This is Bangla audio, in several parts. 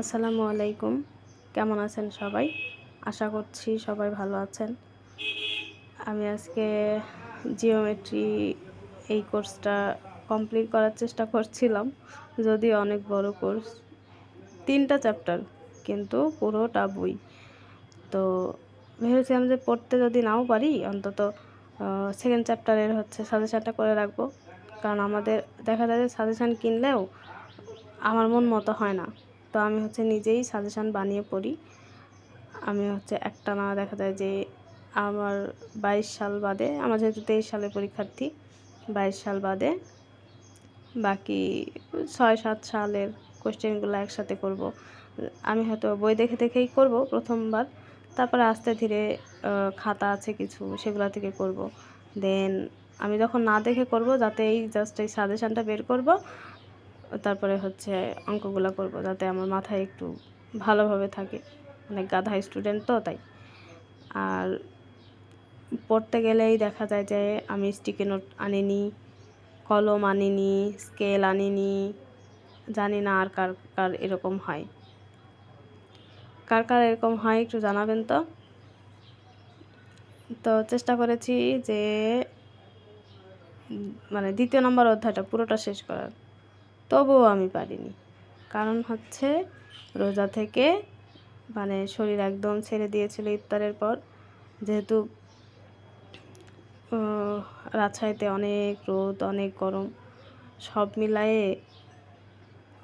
আসসালামু আলাইকুম। কেমন আছেন সবাই? আশা করছি সবাই ভালো আছেন। আমি আজকে জিওমেট্রি এই কোর্সটা কমপ্লিট করার চেষ্টা করছিলাম যদি অনেক বড় কোর্স তিনটা চ্যাপ্টার কিন্তু পুরোটা বই। তো ভেবেছিলাম যে পড়তে যদি নাও পারি, অন্তত সেকেন্ড চ্যাপ্টারের হচ্ছে সাজেশানটা করে রাখব। কারণ আমাদের দেখা যায় যে সাজেশান কিনলেও আমার মন মতো হয় না। তো আমি হচ্ছে নিজেই সাজেশান বানিয়ে পড়ি। আমি হচ্ছে একটা না দেখা যায় যে আমার বাইশ সাল বাদে, আমার যেহেতু তেইশ সালের পরীক্ষার্থী, বাইশ সাল বাদে বাকি ছয় সাত সালের কোশ্চেনগুলো একসাথে করব। আমি হয়তো বই দেখে দেখেই করব প্রথমবার, তারপরে আস্তে ধীরে খাতা আছে কিছু, সেগুলো থেকে করব। দেন আমি যখন না দেখে করব, যাতে এই জাস্ট এই সাজেশানটা বের করব তারপরে হচ্ছে অঙ্কগুলো করব যাতে আমার মাথায় একটু ভালোভাবে থাকে। অনেক গাধা স্টুডেন্ট তো তাই। আর পড়তে গেলেই দেখা যায় যে আমি স্টিকি নোট আনিনি, কলম আনিনি স্কেল আনিনি, জানি না আর কার কার এরকম হয়। কার কার এরকম হয় একটু জানাবেন তো? তো চেষ্টা করেছি যে মানে দ্বিতীয় নম্বর অধ্যায়টা পুরোটা শেষ করার। তবুও আমি পারিনি। কারণ হচ্ছে রোজা থেকে মানে শরীর একদম ছেড়ে দিয়েছিল ইফতারের পর। যেহেতু রাজশাহীতে অনেক রোদ, অনেক গরম, সব মিলায়ে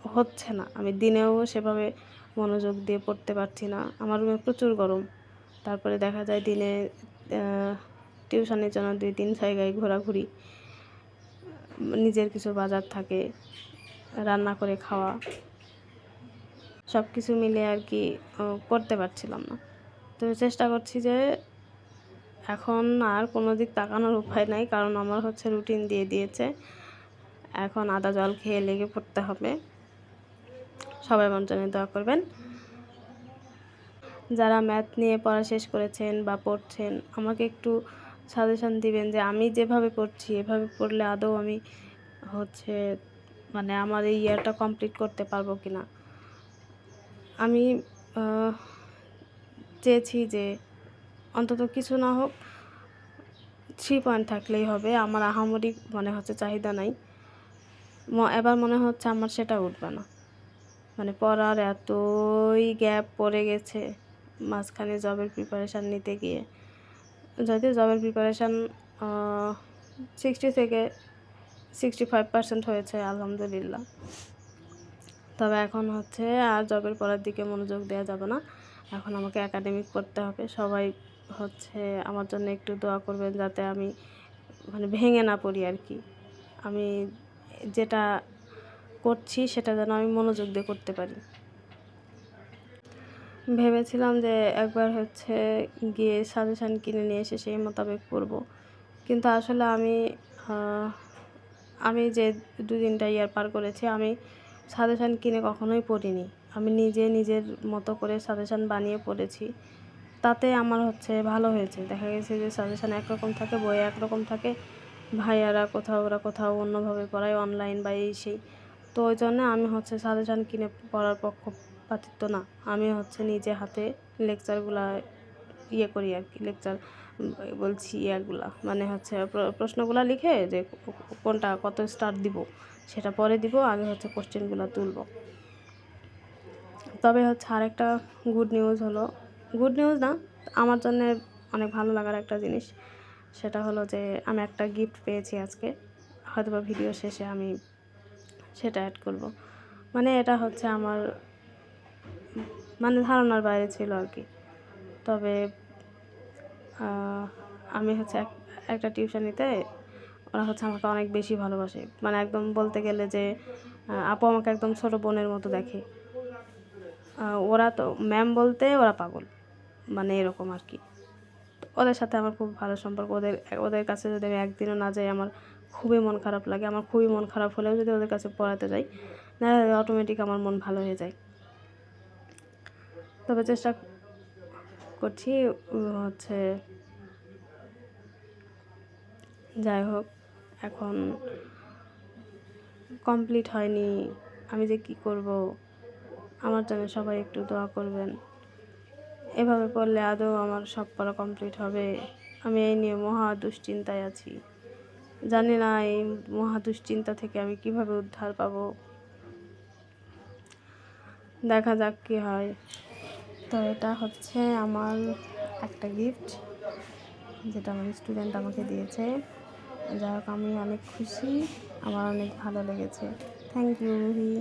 হচ্ছে না। আমি দিনেও সেভাবে মনোযোগ দিয়ে পড়তে পারছি না। আমার রুমে প্রচুর গরম। তারপরে দেখা যায় দিনে টিউশনের জন্য দুই তিন জায়গায় ঘোরাঘুরি, নিজের কিছু বাজার থাকে। রান্না করে খাওয়া সব কিছু মিলে আর কি করতে পারছিলাম না। তো চেষ্টা করছি যে এখন আর কোনো দিক তাকানোর উপায় নাই, কারণ আমার হচ্ছে রুটিন দিয়ে দিয়েছে। এখন আদা জল খেয়ে লেগে পড়তে হবে। সবাই জানিয়ে দোয়া করবেন। যারা ম্যাথ নিয়ে পড়া শেষ করেছেন বা পড়ছেন, আমাকে একটু সাজেশন দিবেন যে আমি যেভাবে পড়ছি, এভাবে পড়লে আদৌ আমি হচ্ছে মানে আমার এই ইয়ারটা কমপ্লিট করতে পারব কি না আমি চেয়েছি যে অন্তত কিছু না হোক থ্রি পয়েন্ট থাকলেই হবে। আমার আহামরি মনে হচ্ছে চাহিদা নাই। এবার মনে হচ্ছে আমার সেটা উঠবে না। মানে পড়ার এতই গ্যাপ পড়ে গেছে মাঝখানে জবের প্রিপারেশান নিতে গিয়ে। যদিও জবের প্রিপারেশান সিক্সটি থেকে সিক্সটি ফাইভ পার্সেন্ট হয়েছে, আলহামদুলিল্লাহ। তবে এখন হচ্ছে আর জবের পড়ার দিকে মনোযোগ দেওয়া যাবে না। এখন আমাকে একাডেমিক পড়তে হবে। সবাই হচ্ছে আমার জন্য একটু দোয়া করবেন যাতে আমি মানে ভেঙে না পড়ি আর কি। আমি যেটা করছি সেটা যেন আমি মনোযোগ দিয়ে করতে পারি। ভেবেছিলাম যে একবার হচ্ছে গিয়ে সাজেশান কিনে নিয়ে এসে সেই মোতাবেক পড়ব। কিন্তু আসলে আমি আমি যে দু তিনটা ইয়ার পার করেছি, আমি সাজেশান কিনে কখনোই পড়িনি। আমি নিজে নিজের মতো করে সাজেশান বানিয়ে পড়েছি। তাতে আমার হচ্ছে ভালো হয়েছে। দেখা গেছে যে সাজেশান একরকম থাকে, বই একরকম থাকে, ভাইয়ারা কোথাও ওরা কোথাও অন্যভাবে পড়ায় অনলাইন বা এই সেই। তো ওই জন্য আমি হচ্ছে সাজেশান কিনে পড়ার পক্ষপাতিত্ব না। আমি হচ্ছে নিজে হাতে লেকচারগুলা ইয়ে করি আর কি লেকচার বলছি ইয়াগুলা মানে হচ্ছে প্রশ্নগুলা লিখে যে কোনটা কত স্টার দিব, সেটা পরে দিব, আগে হচ্ছে কোশ্চেনগুলো তুলব। তবে হচ্ছে আরেকটা গুড নিউজ হলো গুড নিউজ না, আমার জন্য অনেক ভালো লাগার একটা জিনিস, সেটা হলো যে আমি একটা গিফট পেয়েছি আজকে হয়তো বা ভিডিও শেষে আমি সেটা অ্যাড করব। মানে এটা হচ্ছে আমার মানে ধারণার বাইরে ছিল আর কি। তবে আমি হচ্ছে একটা টিউশনিতে ওরা হচ্ছে আমাকে অনেক বেশি ভালোবাসে। মানে একদম বলতে গেলে যে আপু আমাকে একদম ছোটো বোনের মতো দেখে। ওরা তো ম্যাম বলতে ওরা পাগল। মানে এরকম আর কি। ওদের সাথে আমার খুব ভালো সম্পর্ক। ওদের ওদের কাছে যদি আমি একদিনও না যাই, আমার খুবই মন খারাপ লাগে। আমার খুবই মন খারাপ হলেও যদি ওদের কাছে পড়াতে যাই, না অটোমেটিক আমার মন ভালো হয়ে যায়। তবে চেষ্টা করছি হচ্ছে যাই হোক, এখন কমপ্লিট হয়নি, আমি যে কি করব? আমার জন্য সবাই একটু দোয়া করবেন। এভাবে পড়লে আদৌ আমার সব পড়া কমপ্লিট হবে? আমি এই নিয়ে মহা দুশ্চিন্তায় আছি। জানি না এই মহা দুশ্চিন্তা থেকে আমি কীভাবে উদ্ধার পাবো। দেখা যাক কী হয়। তো এটা হচ্ছে আমার একটা গিফট যেটা আমার স্টুডেন্ট আমাকে দিয়েছে। যাই হোক, আমি অনেক খুশি, আমার অনেক ভালো লেগেছে। Thank you Ruhi